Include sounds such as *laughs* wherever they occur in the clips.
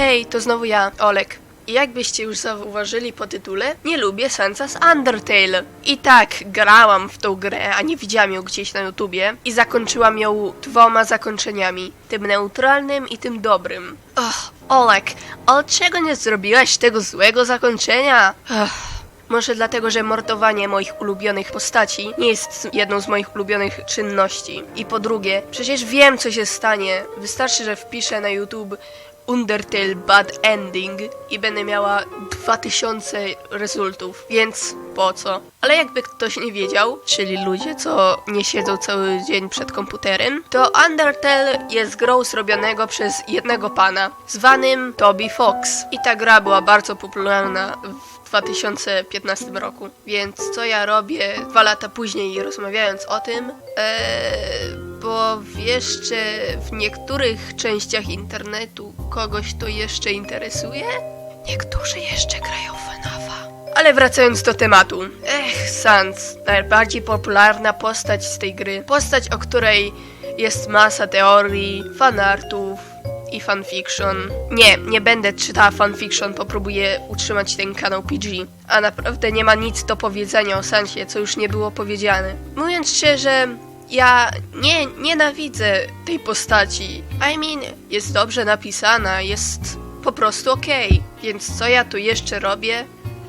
Hej, to znowu ja, Olek. I jakbyście już zauważyli po tytule, nie lubię Sansa z Undertale. I tak, grałam w tą grę, a nie widziałam ją gdzieś na YouTubie i zakończyłam ją dwoma zakończeniami. Tym neutralnym i tym dobrym. Och, Olek, ale czego nie zrobiłaś tego złego zakończenia? Ach. Może dlatego, że mordowanie moich ulubionych postaci nie jest jedną z moich ulubionych czynności. I po drugie, przecież wiem, co się stanie. Wystarczy, że wpiszę na YouTube Undertale Bad Ending i będę miała 2000 rezultów, więc po co? Ale jakby ktoś nie wiedział, czyli ludzie, co nie siedzą cały dzień przed komputerem, to Undertale jest grą zrobionego przez jednego pana, zwanym Toby Fox. I ta gra była bardzo popularna w 2015 roku. Więc co ja robię dwa lata później rozmawiając o tym? Eee, bo jeszcze w niektórych częściach internetu kogoś to jeszcze interesuje? Niektórzy jeszcze grają w FNAFa. Ale wracając do tematu. Ech, Sans, najbardziej popularna postać z tej gry. Postać, o której jest masa teorii, fanartów, i fanfiction. Nie, nie będę czytała fanfiction, popróbuję utrzymać ten kanał PG. A naprawdę nie ma nic do powiedzenia o Sansie, co już nie było powiedziane. Mówiąc szczerze, ja nie nienawidzę tej postaci. I mean, jest dobrze napisana, jest po prostu okej. Więc co ja tu jeszcze robię?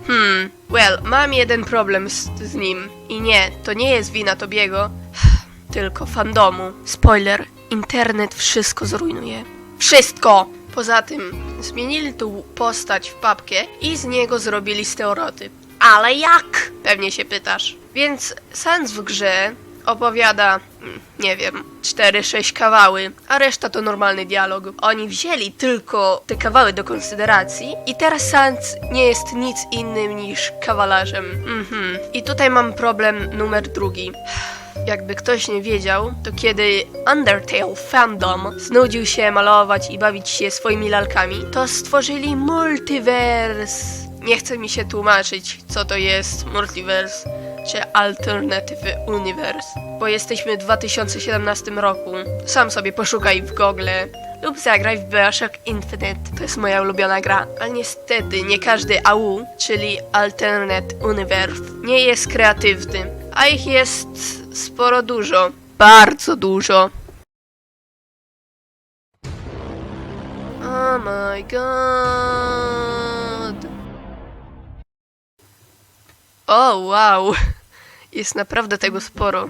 Hmm, well, mam jeden problem z, z nim. I nie, to nie jest wina Tobiego, *sighs* tylko fandomu. Spoiler, internet wszystko zrujnuje. Wszystko! Poza tym, zmienili tą postać w papkę i z niego zrobili stereotyp. Ale jak? Pewnie się pytasz. Więc Sans w grze opowiada, mm, nie wiem, 4-6 kawały, a reszta to normalny dialog. Oni wzięli tylko te kawały do konsideracji i teraz Sans nie jest nic innym niż kawalarzem. Mhm. I tutaj mam problem numer drugi. Jakby ktoś nie wiedział, to kiedy Undertale fandom znudził się malować i bawić się swoimi lalkami, to stworzyli multiverse. Nie chce mi się tłumaczyć, co to jest multiverse czy alternative universe, bo jesteśmy w 2017 roku. Sam sobie poszukaj w Google lub zagraj w Bioshock Infinite. To jest moja ulubiona gra. Ale niestety nie każdy AU, czyli Alternate Universe, nie jest kreatywny, a ich jest sporo dużo. Bardzo dużo. Oh my god. O, wow. Jest naprawdę tego sporo. *laughs*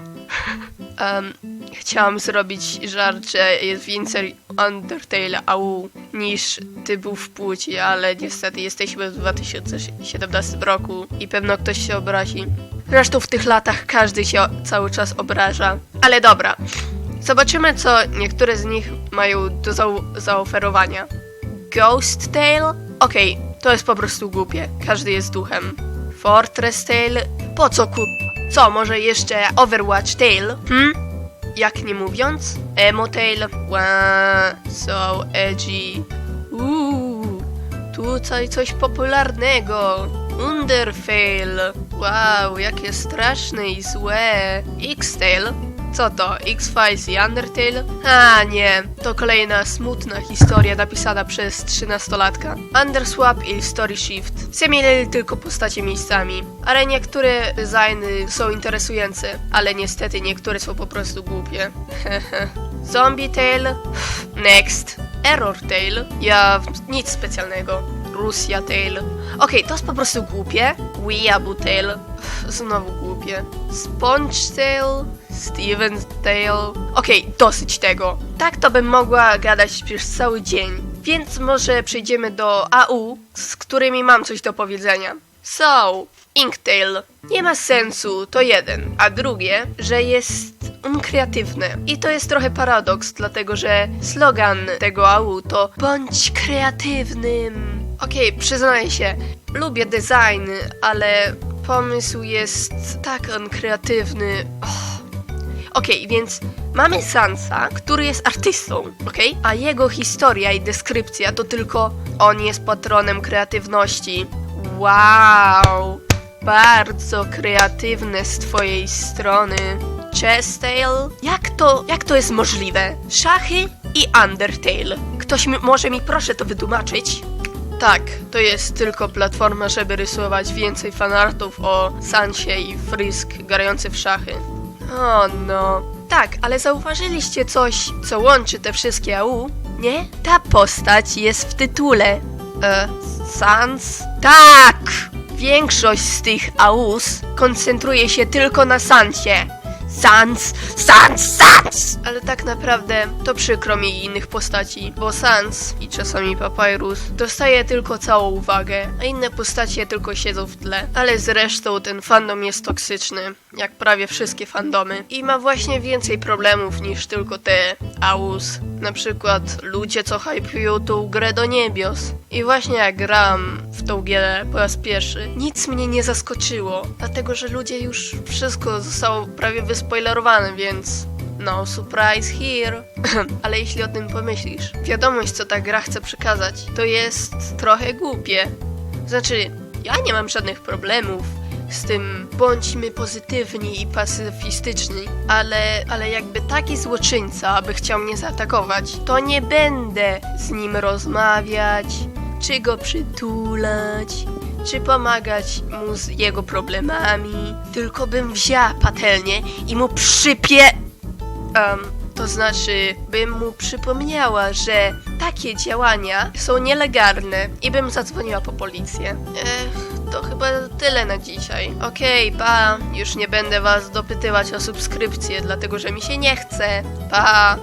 Em, chciałam zrobić żart, że jest więcej Undertale AU niż typów płci, ale niestety jesteśmy w 2017 roku i pewno ktoś się obrazi. Zresztą w tych latach każdy się cały czas obraża. Ale dobra. Zobaczymy, co niektóre z nich mają do zau- zaoferowania. Ghost Tale? Okej, to jest po prostu głupie. Każdy jest duchem. Fortress Tale? Po co ku... Co, może jeszcze Overwatch Tale? Hmm? Jak nie mówiąc? Emo Tale? Wow, so edgy. Uuu, tutaj coś popularnego. Underfale. Wow, jakie straszne i złe. X-Tale? Co to? X-Files i Undertale? A nie, to kolejna smutna historia napisana przez trzynastolatka. Underswap i Story Shift. Zamienili tylko postacie miejscami, ale niektóre designy są interesujące, ale niestety niektóre są po prostu głupie. *laughs* Zombie Tale? Next. Error Tale? Ja nic specjalnego. Russia Tale. Okej, to jest po prostu głupie. Weeaboo Tale. Znowu głupie. Sponge Tale. Steven Tale. Okej, dosyć tego. Tak to bym mogła gadać przez cały dzień. Więc może przejdziemy do AU, z którymi mam coś do powiedzenia. So, Inktail. Nie ma sensu, to jeden. A drugie, że jest on kreatywny. I to jest trochę paradoks, dlatego że slogan tego AU to bądź kreatywnym. Okej, przyznaję się, lubię design, ale pomysł jest tak on kreatywny. Okej, więc mamy Sansa, który jest artystą, okej? A jego historia i deskrypcja to tylko on jest patronem kreatywności. Wow! Bardzo kreatywne z twojej strony. Chess Tale? Jak to, jak to jest możliwe? Szachy? i Undertale. Ktoś mi, może mi proszę to wytłumaczyć? Tak, to jest tylko platforma, żeby rysować więcej fanartów o Sansie i Frisk grający w szachy. O no. Tak, ale zauważyliście coś, co łączy te wszystkie AU? Nie? Ta postać jest w tytule. E, Sans? Tak! Większość z tych AUS koncentruje się tylko na Sansie. Sans, Sans, Sans! Ale tak naprawdę to przykro mi innych postaci, bo Sans i czasami Papyrus dostaje tylko całą uwagę, a inne postacie tylko siedzą w tle. Ale zresztą ten fandom jest toksyczny, jak prawie wszystkie fandomy i ma właśnie więcej problemów niż tylko te AUS. Na przykład ludzie, co hypują tą grę do niebios. I właśnie jak gram w tą grę po raz pierwszy, nic mnie nie zaskoczyło, dlatego że ludzie już wszystko zostało prawie wyspoilerowane, więc no surprise here. *clears throat* Ale jeśli o tym pomyślisz, wiadomość co ta gra chce przekazać, to jest trochę głupie. Znaczy, ja nie mam żadnych problemów z tym bądźmy pozytywni i pacyfistyczni, ale, ale jakby taki złoczyńca by chciał mnie zaatakować, to nie będę z nim rozmawiać, czy go przytulać, czy pomagać mu z jego problemami, tylko bym wzięła patelnię i mu przypie... Em, to znaczy, bym mu przypomniała, że takie działania są nielegalne i bym zadzwoniła po policję. Ech, to chyba tyle na dzisiaj. Okej, pa. Już nie będę was dopytywać o subskrypcję, dlatego że mi się nie chce. Pa.